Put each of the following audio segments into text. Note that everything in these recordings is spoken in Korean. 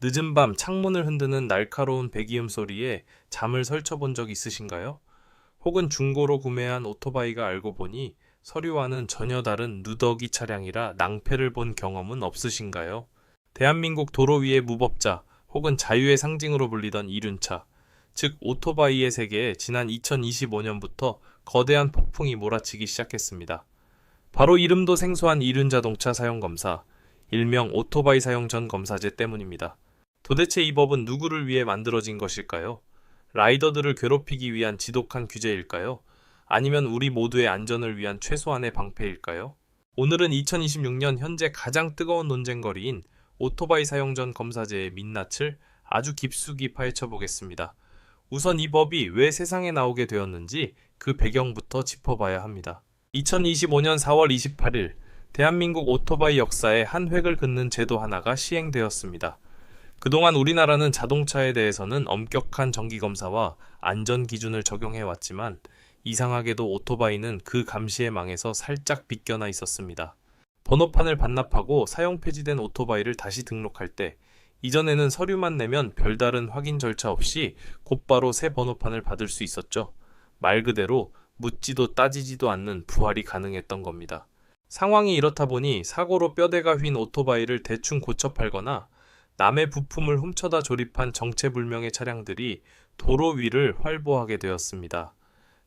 늦은 밤 창문을 흔드는 날카로운 배기음 소리에 잠을 설쳐본 적 있으신가요? 혹은 중고로 구매한 오토바이가 알고 보니 서류와는 전혀 다른 누더기 차량이라 낭패를 본 경험은 없으신가요? 대한민국 도로 위의 무법자 혹은 자유의 상징으로 불리던 이륜차, 즉 오토바이의 세계에 지난 2025년부터 거대한 폭풍이 몰아치기 시작했습니다. 바로 이름도 생소한 이륜 자동차 사용 검사, 일명 오토바이 사용 전 검사제 때문입니다. 도대체 이 법은 누구를 위해 만들어진 것일까요? 라이더들을 괴롭히기 위한 지독한 규제일까요? 아니면 우리 모두의 안전을 위한 최소한의 방패일까요? 오늘은 2026년 현재 가장 뜨거운 논쟁거리인 오토바이 사용 전 검사제의 민낯을 아주 깊숙이 파헤쳐 보겠습니다. 우선 이 법이 왜 세상에 나오게 되었는지 그 배경부터 짚어봐야 합니다. 2025년 4월 28일 대한민국 오토바이 역사에 한 획을 긋는 제도 하나가 시행되었습니다. 그동안 우리나라는 자동차에 대해서는 엄격한 정기검사와 안전 기준을 적용해 왔지만 이상하게도 오토바이는 그 감시에 망해서 살짝 비껴나 있었습니다. 번호판을 반납하고 사용 폐지된 오토바이를 다시 등록할 때 이전에는 서류만 내면 별다른 확인 절차 없이 곧바로 새 번호판을 받을 수 있었죠. 말 그대로 묻지도 따지지도 않는 부활이 가능했던 겁니다. 상황이 이렇다 보니 사고로 뼈대가 휜 오토바이를 대충 고쳐 팔거나 남의 부품을 훔쳐다 조립한 정체불명의 차량들이 도로 위를 활보하게 되었습니다.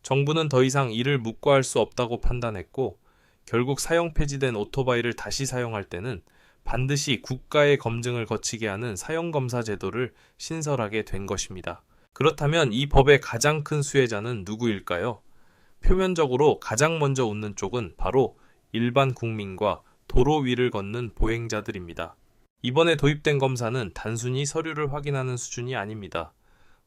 정부는 더 이상 이를 묵과할 수 없다고 판단했고 결국 사용 폐지된 오토바이를 다시 사용할 때는 반드시 국가의 검증을 거치게 하는 사용검사 제도를 신설하게 된 것입니다. 그렇다면 이 법의 가장 큰 수혜자는 누구일까요? 표면적으로 가장 먼저 웃는 쪽은 바로 일반 국민과 도로 위를 걷는 보행자들입니다. 이번에 도입된 검사는 단순히 서류를 확인하는 수준이 아닙니다.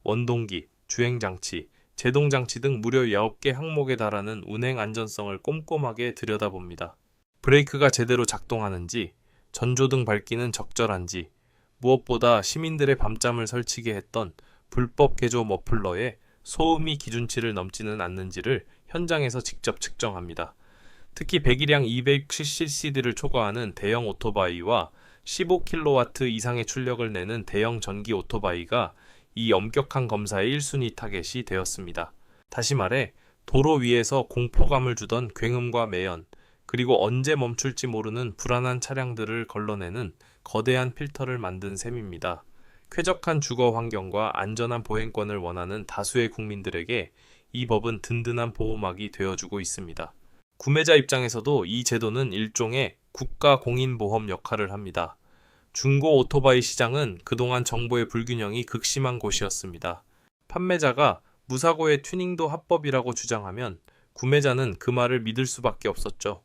원동기, 주행장치, 제동장치 등 무려 9개 항목에 달하는 운행 안전성을 꼼꼼하게 들여다봅니다. 브레이크가 제대로 작동하는지, 전조등 밝기는 적절한지, 무엇보다 시민들의 밤잠을 설치게 했던 불법 개조 머플러에 소음이 기준치를 넘지는 않는지를 현장에서 직접 측정합니다. 특히 배기량 200ccd를 초과하는 대형 오토바이와 15kW 이상의 출력을 내는 대형 전기 오토바이가 이 엄격한 검사의 1순위 타겟이 되었습니다. 다시 말해 도로 위에서 공포감을 주던 굉음과 매연, 그리고 언제 멈출지 모르는 불안한 차량들을 걸러내는 거대한 필터를 만든 셈입니다. 쾌적한 주거 환경과 안전한 보행권을 원하는 다수의 국민들에게 이 법은 든든한 보호막이 되어주고 있습니다. 구매자 입장에서도 이 제도는 일종의 국가 공인보험 역할을 합니다. 중고 오토바이 시장은 그동안 정보의 불균형이 극심한 곳이었습니다. 판매자가 무사고의 튜닝도 합법이라고 주장하면 구매자는 그 말을 믿을 수밖에 없었죠.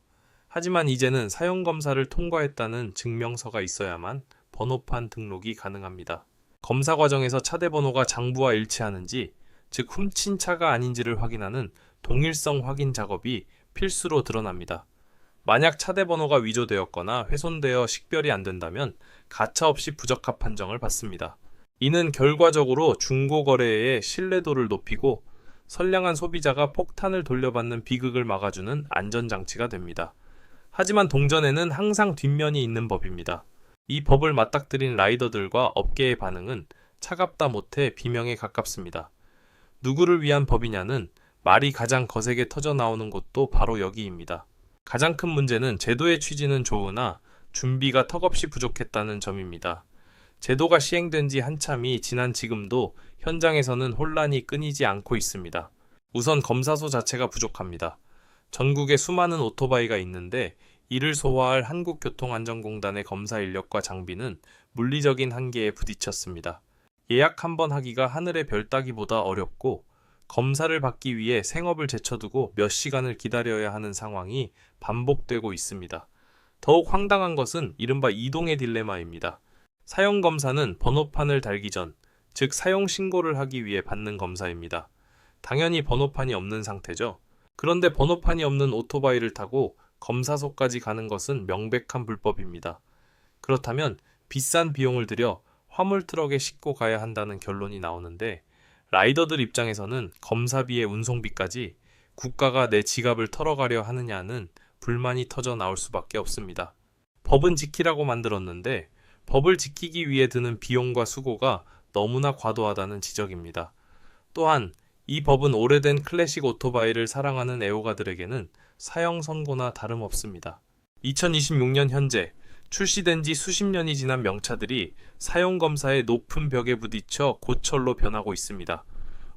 하지만 이제는 사용검사를 통과했다는 증명서가 있어야만 번호판 등록이 가능합니다. 검사 과정에서 차대 번호가 장부와 일치하는지, 즉 훔친 차가 아닌지를 확인하는 동일성 확인 작업이 필수로 드러납니다. 만약 차대 번호가 위조되었거나 훼손되어 식별이 안 된다면 가차없이 부적합 판정을 받습니다. 이는 결과적으로 중고 거래의 신뢰도를 높이고 선량한 소비자가 폭탄을 돌려받는 비극을 막아주는 안전장치가 됩니다. 하지만 동전에는 항상 뒷면이 있는 법입니다. 이 법을 맞닥뜨린 라이더들과 업계의 반응은 차갑다 못해 비명에 가깝습니다. 누구를 위한 법이냐는 말이 가장 거세게 터져 나오는 곳도 바로 여기입니다. 가장 큰 문제는 제도의 취지는 좋으나 준비가 턱없이 부족했다는 점입니다. 제도가 시행된 지 한참이 지난 지금도 현장에서는 혼란이 끊이지 않고 있습니다. 우선 검사소 자체가 부족합니다. 전국에 수많은 오토바이가 있는데 이를 소화할 한국교통안전공단의 검사 인력과 장비는 물리적인 한계에 부딪혔습니다. 예약 한 번 하기가 하늘의 별 따기보다 어렵고 검사를 받기 위해 생업을 제쳐두고 몇 시간을 기다려야 하는 상황이 반복되고 있습니다. 더욱 황당한 것은 이른바 이동의 딜레마입니다. 사용 검사는 번호판을 달기 전, 즉 사용 신고를 하기 위해 받는 검사입니다. 당연히 번호판이 없는 상태죠. 그런데 번호판이 없는 오토바이를 타고 검사소까지 가는 것은 명백한 불법입니다. 그렇다면 비싼 비용을 들여 화물 트럭에 싣고 가야 한다는 결론이 나오는데 라이더들 입장에서는 검사비의 운송비까지 국가가 내 지갑을 털어가려 하느냐는 불만이 터져 나올 수밖에 없습니다. 법은 지키라고 만들었는데 법을 지키기 위해 드는 비용과 수고가 너무나 과도하다는 지적입니다. 또한 이 법은 오래된 클래식 오토바이를 사랑하는 애호가들에게는 사형 선고나 다름없습니다. 2026년 현재 출시된 지 수십 년이 지난 명차들이 사용 검사의 높은 벽에 부딪혀 고철로 변하고 있습니다.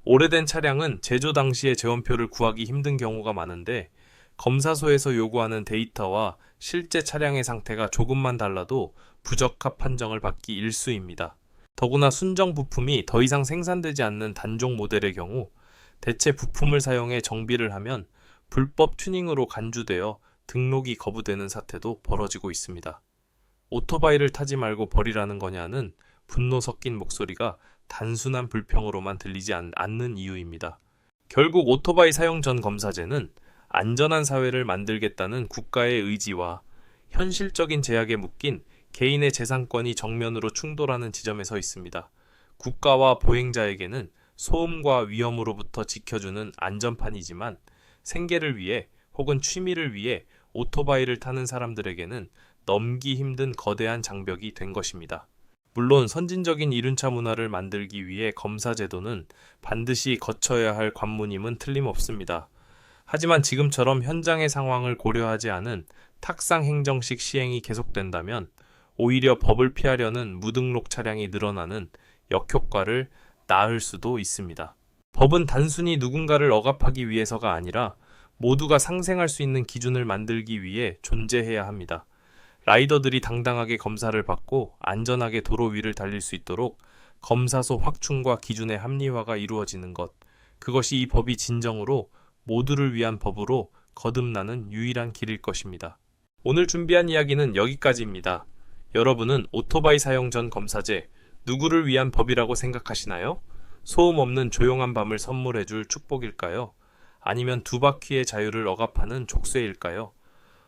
오래된 차량은 제조 당시의 재원표를 구하기 힘든 경우가 많은데 검사소에서 요구하는 데이터와 실제 차량의 상태가 조금만 달라도 부적합 판정을 받기 일쑤입니다. 더구나 순정 부품이 더 이상 생산되지 않는 단종 모델의 경우 대체 부품을 사용해 정비를 하면 불법 튜닝으로 간주되어 등록이 거부되는 사태도 벌어지고 있습니다. 오토바이를 타지 말고 버리라는 거냐는 분노 섞인 목소리가 단순한 불평으로만 들리지 않, 않는 이유입니다. 결국 오토바이 사용 전 검사제는 안전한 사회를 만들겠다는 국가의 의지와 현실적인 제약에 묶인 개인의 재산권이 정면으로 충돌하는 지점에 서 있습니다. 국가와 보행자에게는 소음과 위험으로부터 지켜주는 안전판이지만 생계를 위해 혹은 취미를 위해 오토바이를 타는 사람들에게는 넘기 힘든 거대한 장벽이 된 것입니다. 물론 선진적인 이륜차 문화를 만들기 위해 검사 제도는 반드시 거쳐야 할 관문임은 틀림없습니다. 하지만 지금처럼 현장의 상황을 고려하지 않은 탁상 행정식 시행이 계속된다면 오히려 법을 피하려는 무등록 차량이 늘어나는 역효과를 낳을 수도 있습니다. 법은 단순히 누군가를 억압하기 위해서가 아니라 모두가 상생할 수 있는 기준을 만들기 위해 존재해야 합니다. 라이더들이 당당하게 검사를 받고 안전하게 도로 위를 달릴 수 있도록 검사소 확충과 기준의 합리화가 이루어지는 것. 그것이 이 법이 진정으로 모두를 위한 법으로 거듭나는 유일한 길일 것입니다. 오늘 준비한 이야기는 여기까지입니다. 여러분은 오토바이 사용 전 검사제 누구를 위한 법이라고 생각하시나요? 소음 없는 조용한 밤을 선물해줄 축복일까요? 아니면 두 바퀴의 자유를 억압하는 족쇄일까요?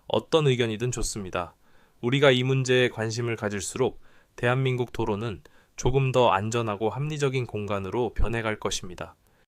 어떤 의견이든 좋습니다. 우리가 이 문제에 관심을 가질수록 대한민국 도로는 조금 더 안전하고 합리적인 공간으로 변해갈 것입니다.